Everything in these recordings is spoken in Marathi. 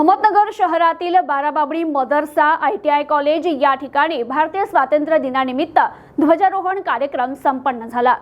अहमदनगर शहरातील बाराबाबडी मदरसा आय टी आय कॉलेज या ठिकाणी भारतीय स्वातंत्र्य दिनानिमित्त ध्वजारोहण कार्यक्रम संपन्न झाला.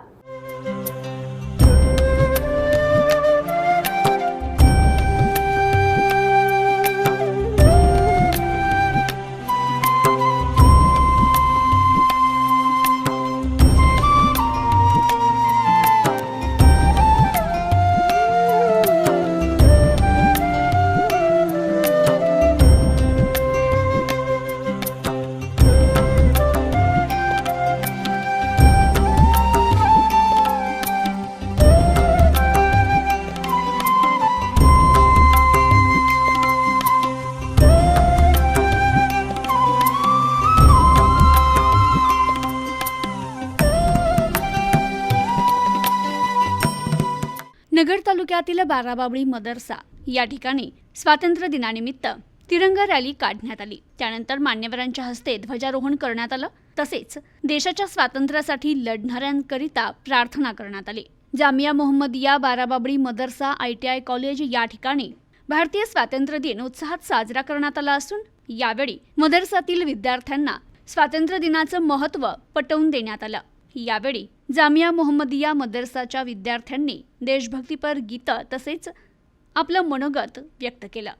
नगर तालुक्यातील बाराबाबळी मदरसा या ठिकाणी स्वातंत्र्य दिनानिमित्त तिरंगा रॅली काढण्यात आली. त्यानंतर मान्यवरांच्या हस्ते ध्वजारोहण करण्यात आलं. तसेच देशाच्या स्वातंत्र्यासाठी लढणाऱ्यांकरिता प्रार्थना करण्यात आली. जामिया मोहम्मदिया बाराबाबळी मदरसा आय टी आय कॉलेज या ठिकाणी भारतीय स्वातंत्र्य दिन उत्साहात साजरा करण्यात आला असून यावेळी मदरसातील विद्यार्थ्यांना स्वातंत्र्य दिनाचं महत्त्व पटवून देण्यात आलं. यावेळी जामिया मोहम्मदिया मदरसाच्या विद्यार्थ्यांनी देशभक्तीपर गीतं तसेच आपलं मनोगत व्यक्त केलं.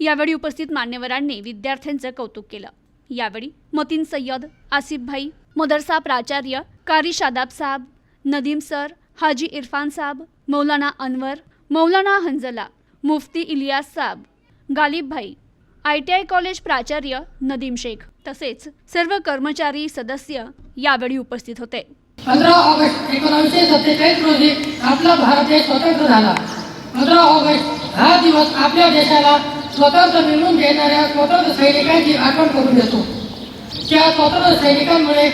यावेळी उपस्थित मान्यवरांनी विद्यार्थ्यांचं कौतुक केलं. यावेळी मतीन सय्यद आसिफ भाई मदरसा प्राचार्य कारी शादाब साहब नदीम सर हाजी इरफान साहब मौलाना अनवर मौलाना हंजला मुफ्ती इलियास साहब गालिब भाई आय टी आय कॉलेज प्राचार्य नदीम शेख तसेच सर्व कर्मचारी सदस्य यावेळी उपस्थित होते. पंधरा ऑगस्ट एकोणीसशे सत्तेचाळीस रोजी आपला भारत देश स्वतंत्र झाला. पंधरा ऑगस्ट हा दिवस आपल्या देशाला स्वतंत्र मिळवून देणाऱ्या स्वतंत्र सैनिकांची आठवण करून देतो. त्या स्वतंत्र सैनिकांमुळे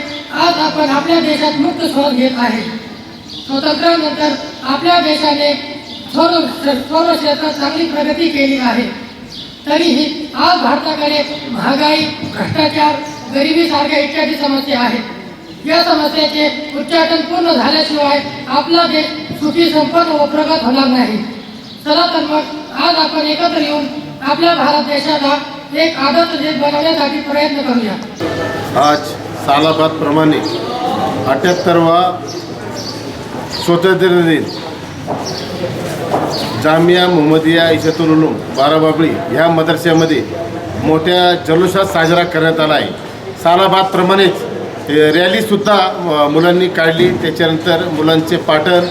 आज आपण आपल्या देशात मुक्त श्वास घेत आहे. स्वातंत्र्यानंतर आपल्या देशाने सर्व सर्व क्षेत्रात चांगली प्रगती केली आहे. तरीही आज भारताकडे महागाई भ्रष्टाचार गरिबीसारख्या इत्यादी समस्या आहेत. या समस्येचे उच्चाटन पूर्ण झाल्याशिवाय आपला देश सुखी संपन्न व प्रगत होणार नाही. चला तर मग आज आपण एकत्र येऊन आपल्या भारत देशाला एक आदर्श देश बनवण्यासाठी प्रयत्न करूया. आज सालाबादप्रमाणे अठ्याहत्तरवा स्वतंत्र दिन. जामिया मोहम्मदिया इशतुल उलूम बाराबाबळी ह्या मदरशामध्ये मोठ्या जल्लोषात साजरा करण्यात आला आहे. सालाबादप्रमाणेच रॅलीसुद्धा मुलांनी काढली. त्याच्यानंतर मुलांचे पाटण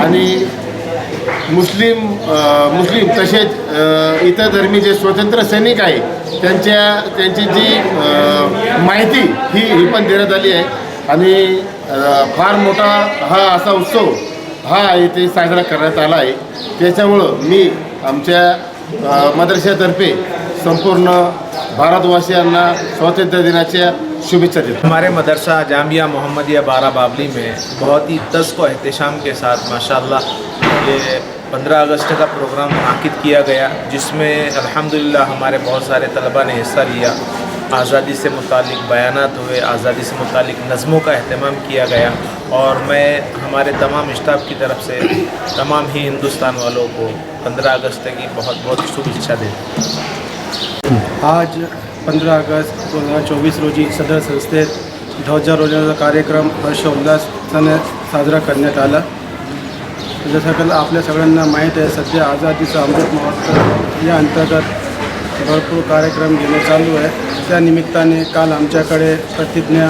आणि मुस्लिम मुस्लिम तसेच इतर धर्मी जे स्वतंत्र सैनिक आहे त्यांच्या त्यांची जी माहिती ही ही पण देण्यात आली आहे. आणि फार मोठा हा असा उत्सव हा इथे साजरा करण्यात आला आहे. त्याच्यामुळं मी आमच्या मदरशातर्फे संपूर्ण भारतवासियांना स्वातंत्र्य दिनाच्या शुभेच्छा देतो. हमारे मदरसा जामिया मोहम्मदिया बारा बाबली में बहुत ही तस्क व एहतशाम के साथ माशाल्लाह ये 15 अगस्त का प्रोग्राम मुनद किया गया जिसमें अल्हम्दुलिल्लाह हमारे बहुत सारे तलबा ने हिस्सा लिया। आज़ादी से मुतल बयान हुए आज़ादी से मुतल नज़मों का अहतमाम किया गया। और मैं हमारे तमाम स्टाफ की तरफ से तमाम ही हिंदुस्तान वालों को 15 अगस्त की बहुत बहुत शुभेच्छा देता हूँ। आज पंधरा ऑगस्ट दोन हजार चोवीस रोजी सदर संस्थेत ध्वजारोहणाचा कार्यक्रम हर्षोल्लासाने साजरा करण्यात आला जसं की आपल्या सगळ्यांना माहीत आहे सध्या आझादीचा अमृत महोत्सव या अंतर्गत भरपूर कार्यक्रम घेणे चालू आहे. त्या निमित्ताने काल आमच्याकडे प्रतिज्ञा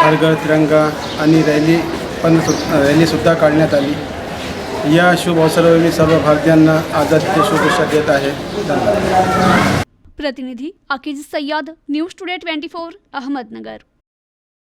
हर तिरंगा आणि रॅली पण सु रॅलीसुद्धा काढण्यात आली. या शुभ अवसरावर मी सर्व भारतीयांना आझादीच्या शुभेच्छा देत आहे. धन्यवाद. प्रतिनिधी Akeej Sayyad news today twenty four Ahmednagar.